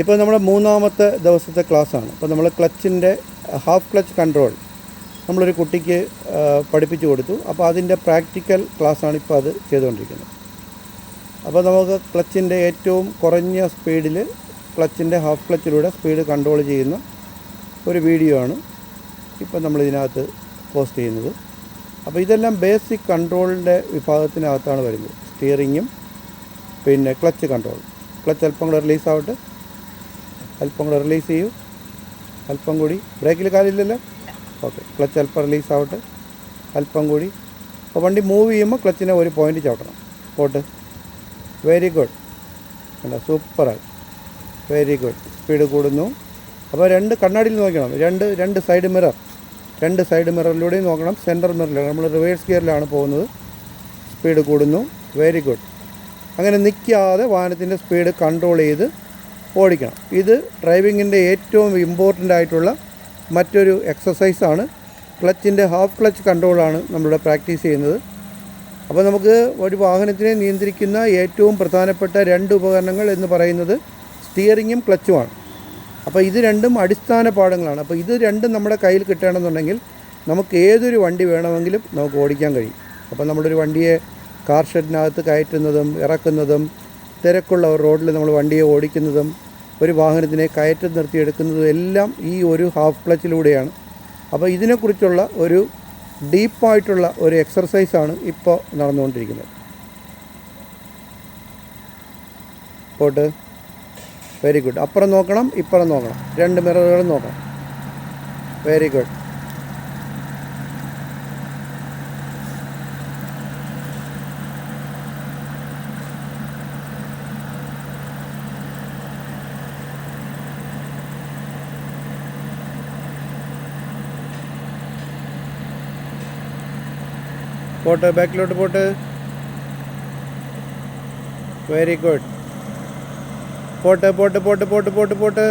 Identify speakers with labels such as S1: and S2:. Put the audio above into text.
S1: ഇപ്പോൾ നമ്മുടെ മൂന്നാമത്തെ ദിവസത്തെ ക്ലാസ്സാണ്. അപ്പോൾ നമ്മൾ ക്ലച്ചിന്റെ ഹാഫ് ക്ലച്ച് കൺട്രോൾ നമ്മളൊരു കുട്ടിക്ക് പഠിപ്പിച്ചു കൊടുത്തു. അപ്പോൾ അതിന്റെ പ്രാക്ടിക്കൽ ക്ലാസ്സാണ് ഇപ്പോൾ അത് ചെയ്തുകൊണ്ടിരിക്കുന്നത്. അപ്പോൾ നമുക്ക് ക്ലച്ചിന്റെ ഏറ്റവും കുറഞ്ഞ സ്പീഡിൽ ക്ലച്ചിന്റെ ഹാഫ് ക്ലച്ചിലൂടെ സ്പീഡ് കൺട്രോൾ ചെയ്യുന്ന ഒരു വീഡിയോ ആണ് ഇപ്പോൾ നമ്മൾ ഇതിനകത്ത് പോസ്റ്റ് ചെയ്യുന്നത്. അപ്പോൾ ഇതെല്ലാം ബേസിക് കൺട്രോളിന്റെ വിഭാഗത്തിനകത്താണ് വരുന്നത്. സ്റ്റിയറിങ്ങും പിന്നെ ക്ലച്ച് കൺട്രോൾ. ക്ലച്ച് അല്പം കൂടെ റിലീസ് ആവട്ടെ അല്പം കൂടെ റിലീസ് ചെയ്യൂ. അല്പം കൂടി. ബ്രേക്കിൽ കാലില്ലല്ലോ? ഓക്കെ ക്ലച്ച് അല്പം റിലീസ് ആവട്ടെ. അല്പം കൂടി. അപ്പോൾ വണ്ടി മൂവ് ചെയ്യുമ്പോൾ ക്ലച്ചിനെ ഒരു പോയിന്റ് ചവിട്ടണം. പോട്ട്. വെരി ഗുഡ് അല്ല സൂപ്പറായി വെരി ഗുഡ് സ്പീഡ് കൂടുന്നു. അപ്പോൾ രണ്ട് കണ്ണാടിയിൽ നോക്കണം. രണ്ട് രണ്ട് സൈഡ് മിറർ രണ്ട് സൈഡ് മിററിലൂടെയും നോക്കണം. സെന്റർ മിററിലാണ് നമ്മൾ റിവേഴ്സ് ഗിയറിലാണ് പോകുന്നത്. സ്പീഡ് കൂടുന്നു. വെരി ഗുഡ് അങ്ങനെ നിൽക്കാതെ വാഹനത്തിന്റെ സ്പീഡ് കൺട്രോൾ ചെയ്ത് ഓടിക്കണം. ഇത് ഡ്രൈവിങ്ങിന്റെ ഏറ്റവും ഇമ്പോർട്ടന്റ് ആയിട്ടുള്ള മറ്റൊരു എക്സസൈസാണ് ക്ലച്ചിന്റെ ഹാഫ് ക്ലച്ച് കൺട്രോളാണ് നമ്മളിവിടെ പ്രാക്ടീസ് ചെയ്യുന്നത്. അപ്പോൾ നമുക്ക് ഒരു വാഹനത്തിനെ നിയന്ത്രിക്കുന്ന ഏറ്റവും പ്രധാനപ്പെട്ട രണ്ട് ഉപകരണങ്ങൾ എന്ന് പറയുന്നത് സ്റ്റിയറിങ്ങും ക്ലച്ചുമാണ് അപ്പോൾ ഇത് രണ്ടും അടിസ്ഥാന പാഠങ്ങളാണ്. അപ്പോൾ ഇത് രണ്ടും നമ്മുടെ കയ്യിൽ കിട്ടണമെന്നുണ്ടെങ്കിൽ നമുക്ക് ഏതൊരു വണ്ടി വേണമെങ്കിലും നമുക്ക് ഓടിക്കാൻ കഴിയും. അപ്പോൾ നമ്മളൊരു വണ്ടിയെ കാർ ഷെഡിനകത്ത് കയറ്റുന്നതും ഇറക്കുന്നതും തിരക്കുള്ള റോഡിൽ നമ്മൾ വണ്ടിയെ ഓടിക്കുന്നതും ഒരു വാഹനത്തിനെ കയറ്റം നിർത്തിയെടുക്കുന്നതും എല്ലാം ഈ ഒരു ഹാഫ് ക്ലച്ചിലൂടെയാണ് അപ്പോൾ ഇതിനെക്കുറിച്ചുള്ള ഒരു ഡീപ്പായിട്ടുള്ള ഒരു എക്സർസൈസാണ് ഇപ്പോൾ നടന്നുകൊണ്ടിരിക്കുന്നത്. പോട്ട്. വെരി ഗുഡ് അപ്പുറം നോക്കണം ഇപ്പുറം നോക്കണം. രണ്ട് മിററുകളും നോക്കണം. വെരി ഗുഡ് പോട്ട് ബാക്കിലോട്ട് പോട്ട്. വെരി ഗുഡ് പോട്ട് പോട്ട് പോട്ട് പോട്ട് പോട്ട് പോട്ട്.